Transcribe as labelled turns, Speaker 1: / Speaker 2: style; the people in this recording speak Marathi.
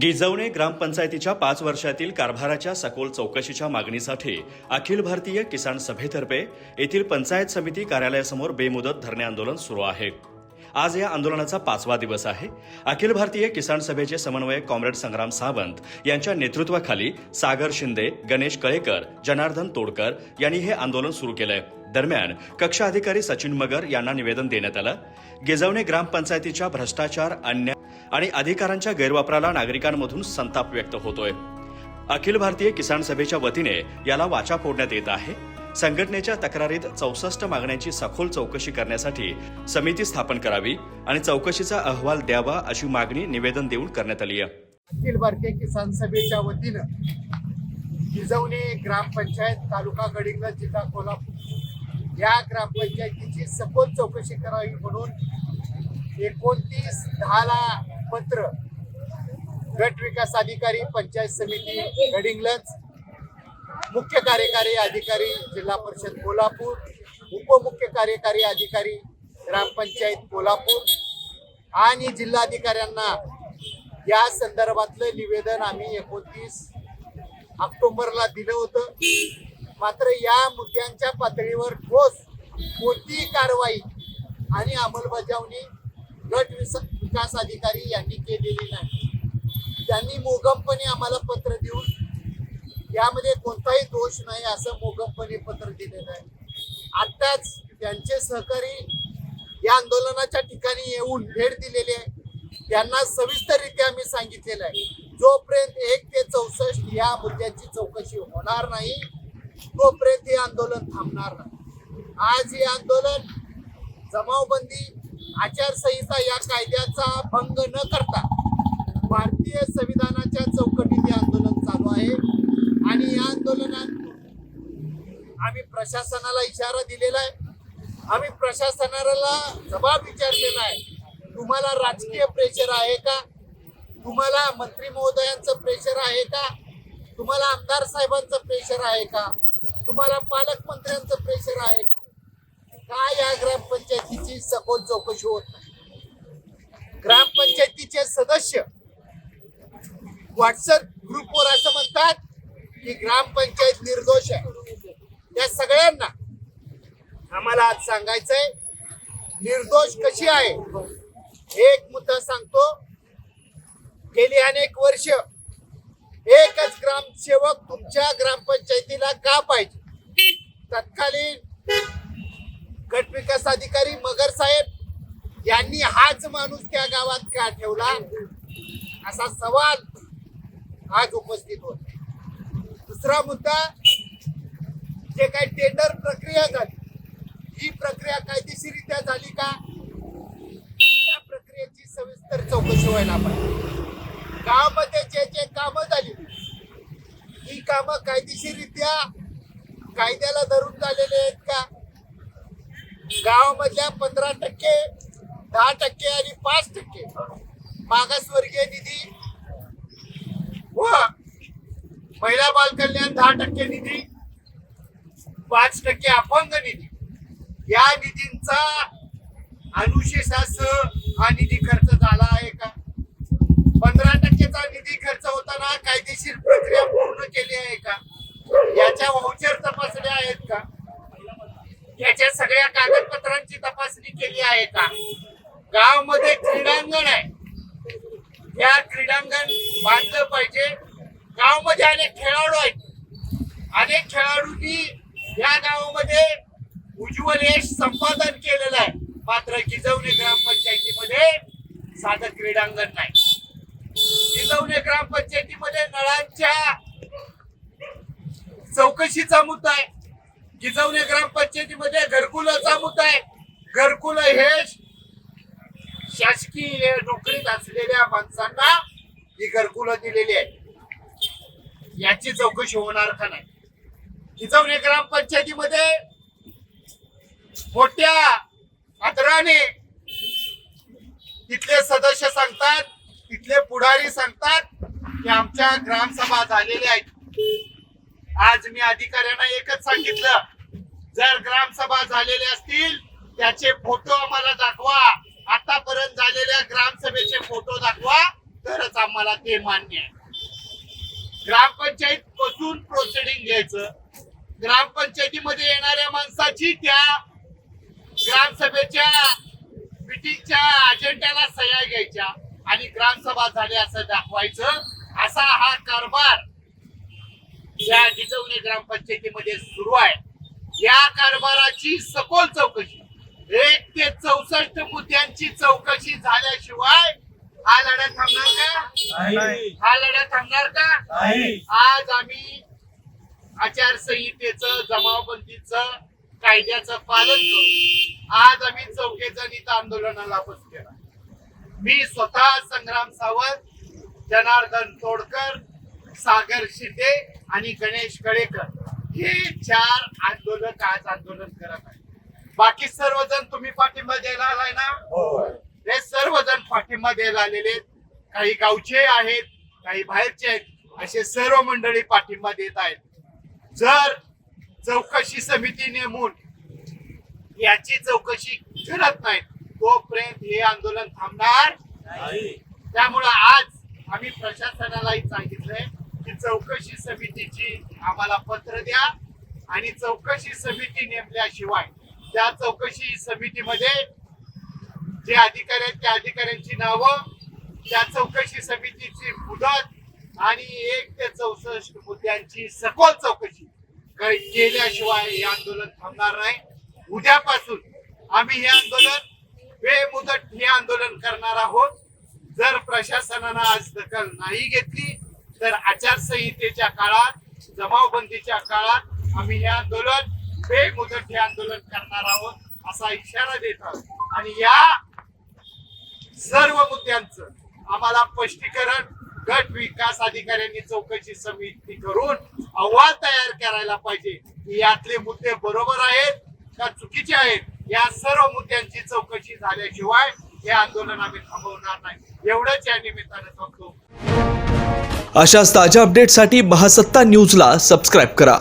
Speaker 1: गिजवणे ग्रामपंचायतीच्या पाच वर्षातील कारभाराच्या सखोल चौकशीच्या मागणीसाठी अखिल भारतीय किसान सभेतर्फे येथील पंचायत समिती कार्यालयासमोर बेमुदत धरणे आंदोलन सुरू आहे. आज या आंदोलनाचा पाचवा दिवस आहे. अखिल भारतीय किसान सभेचे समन्वयक कॉम्रेड संग्राम सावंत यांच्या नेतृत्वाखाली सागर शिंदे गणेश कळेकर जनार्दन तोडकर यांनी हे आंदोलन सुरू केलंय. दरम्यान कक्ष अधिकारी सचिन मगर यांना निवेदन देण्यात आलं. गिजवणे ग्रामपंचायतीच्या भ्रष्टाचार अन्याय आणि अधिकारांच्या गैरवापराला नागरिकांमधून संताप व्यक्त होतोय. अखिल भारतीय किसान सभेच्या वतीने याला वाचा फोडण्यात येत आहे. संघटनेच्या तक्रारीत चौसष्ट मागण्यांची सखोल चौकशी करण्यासाठी समिती स्थापन करावी आणि चौकशीचा अहवाल द्यावा अशी मागणी निवेदन देऊन करण्यात आली आहे.
Speaker 2: अखिल भारतीय किसान सभेच्या वतीनं जिजवणे ग्रामपंचायत तालुका गडिंग्लज जिल्हा कोल्हापूर या ग्रामपंचायतीची सखोल चौकशी करावी म्हणून एकोणतीस दहाला पत्र. गट विकास अधिकारी पंचायत समिती गडिंगलज मुख्य कार्यकारी अधिकारी जिल्हा परिषद कोल्हापूर उपमुख्य कार्यकारी अधिकारी ग्रामपंचायत कोल्हापूर आणि जिल्हाधिकाऱ्यांना या संदर्भातलं निवेदन आम्ही एकोणतीस ऑक्टोबरला दिलं होतं. मात्र या मुद्द्यांच्या पातळीवर ठोस कोणतीही कारवाई आणि अंमलबजावणी गट विस- विकास अधिकारी यांनी केलेली नाही. त्यांनी मोगमपणे आम्हाला पत्र देऊन यामध्ये कोणताही दोष नाही असं मोगमपणे पत्र दिलेलं आहे. आत्ताच त्यांचे सहकारी या आंदोलनाच्या ठिकाणी येऊन भेट दिलेली आहे. त्यांना सविस्तररित्या मी सांगितलेलं आहे. जोपर्यंत एक ते चौसष्ट या मुद्द्याची चौकशी होणार नाही तोपर्यंत हे आंदोलन थांबणार नाही. आज हे आंदोलन जमावबंदी आचारसंहिता या कायद्याचा भंग न करता भारतीय संविधानाच्या चौकटीत हे आंदोलन चालू आहे. आणि या आंदोलनात आम्ही प्रशासनाला इशारा दिलेला आहे. आम्ही प्रशासनाला जबाब विचारलेला आहे. तुम्हाला राजकीय प्रेशर आहे का? तुम्हाला मंत्री महोदयांचं प्रेशर आहे का? तुम्हाला आमदार साहेबांचं प्रेशर आहे का? तुम्हाला पालकमंत्र्यांचं प्रेशर आहे का? काय या ग्रामपंचायतीची सखोल चौकशी होत नाही? ग्रामपंचायतीचे सदस्य व्हॉट्सअप ग्रुपवर असं म्हणतात की ग्रामपंचायत निर्दोष आहे. त्या सगळ्यांना आम्हाला आज सांगायचंय निर्दोष कशी आहे? एक मुद्दा सांगतो गेली अनेक वर्ष एकच ग्रामसेवक तुमच्या ग्रामपंचायतीला का पाहिजे? तत्कालीन गट विकास अधिकारी मगर साहेब यांनी हाच माणूस त्या गावात का ठेवला? असा सवाल आज उपस्थित होत दुसरा मुद्दा जे काही टेंडर प्रक्रिया झाली ही प्रक्रिया कायदेशीरित्या झाली का? त्या प्रक्रियेची सविस्तर चौकशी व्हायला पाहिजे. गावामध्ये जे जे कामं झाली ही कामं कायदेशीरित्या कायद्याला धरून झालेले आहेत का? गावामधल्या पंधरा टक्के दहा टक्के आणि पाच टक्के मागासवर्गीय निधी व महिला बालकल्याण दहा टक्के निधी पाच टक्के अपंग निधी. या निधींचा अनुशेषासह हा निधी खर्च झाला आहे का पंधरा टक्केचा निधी खर्च होताना कायदेशीर प्रक्रिया पूर्ण केली आहे का याच्या व्हाउचर तपासण्या आहेत का याच्या सगळ्या कागदपत्रांची तपासणी केली आहे का गावामध्ये क्रीडांगण आहे. या क्रीडांगण बांधलं पाहिजे. गावामध्ये अनेक खेळाडू आहेत. अनेक खेळाडूंनी या गावामध्ये उज्ज्वल यश संपादन केलेलं आहे. मात्र गिजवणे ग्रामपंचायतीमध्ये साधं क्रीडांगण नाही. गिजवणे ग्रामपंचायतीमध्ये नळांच्या चौकशीचा मुद्दा आहे. गिजवणे ग्रामपंचायतीमध्ये घरकुलाचा मुद्दा आहे. घरकुल हे शासकीय नोकरीत असलेल्या माणसांना ही घरकुलं दिलेली आहे याची चौकशी होणार का नाही? गिजवणे ग्रामपंचायतीमध्ये मोठ्या आदराने तिथले सदस्य सांगतात तिथले पुढारी सांगतात की आमच्या ग्रामसभा झालेल्या आहेत. आज मी अधिकाऱ्यांना एकच सांगितलं जर ग्रामसभा झालेल्या असतील त्याचे फोटो आम्हाला दाखवा. आतापर्यंत झालेल्या ग्रामसभेचे फोटो दाखवा. तरच आम्हाला ते मान्य आहे. ग्रामपंचायत बसून प्रोसिडिंग घ्यायचं. ग्रामपंचायतीमध्ये येणाऱ्या माणसाची त्या ग्रामसभेच्या मिटिंगच्या अजेंड्याला सह्या घ्यायच्या आणि ग्रामसभा झाली असं दाखवायचं. असा हा कारभार या जिजवणे ग्रामपंचायतीमध्ये सुरू आहे. या कारभाराची सखोल चौकशी. एक ते चौसष्ट मुद्द्यांची चौकशी झाल्याशिवाय हा लढा थांबणार का? हा लढा थांबणार का? आज आम्ही आचारसंहितेचं जमावबंदीचं कायद्याचं पालन करू. आज आम्ही जण इथं आंदोलनाला बसलेला मी स्वतः संग्राम सावंत जनार्दन तोडकर सागर शिंदे आणि गणेश कळेकर हे चार आंदोलक आज आंदोलन करत आहेत. बाकी सर्वजण तुम्ही पाठिंबा द्यायला आलाय ना? हे सर्वजण पाठिंबा द्यायला आलेले आहेत. काही गावचे आहेत काही बाहेरचे आहेत. असे सर्व मंडळी पाठिंबा देत आहेत. जर चौकशी समिती नेमून याची चौकशी करत नाहीत तोपर्यंत हे आंदोलन थांबणार त्यामुळं आज आम्ही प्रशासनालाही सांगितलंय की चौकशी समितीची आम्हाला पत्र द्या आणि चौकशी समिती नेमल्याशिवाय त्या चौकशी समितीमध्ये जे अधिकारी आहेत त्या अधिकाऱ्यांची नावं त्या चौकशी समितीची मुदत आणि एक ते चौसष्ट मुद्द्यांची सखोल चौकशी केल्याशिवाय हे आंदोलन थांबणार नाही. उद्यापासून आम्ही हे आंदोलन बेमुदत हे आंदोलन करणार आहोत. जर प्रशासनानं आज दखल नाही घेतली तर आचारसंहितेच्या काळात जमावबंदीच्या काळात आम्ही हे आंदोलन बेमुदत हे आंदोलन करणार आहोत असा इशारा देतात. आणि या सर्व मुद्द्यांचं आम्हाला स्पष्टीकरण गट विकास अधिकाऱ्यांनी चौकशी समिती करून अहवाल तयार करायला पाहिजे. की यातले मुद्दे बरोबर आहेत का चुकीचे आहेत? या सर्व मुद्द्यांची चौकशी झाल्याशिवाय हे आंदोलन आम्ही थांबवणार नाही. एवढंच या निमित्तानं सांगतो.
Speaker 3: अशाच ताज्या अपडेटसाठी महासत्ता न्यूजला सबस्क्राईब करा.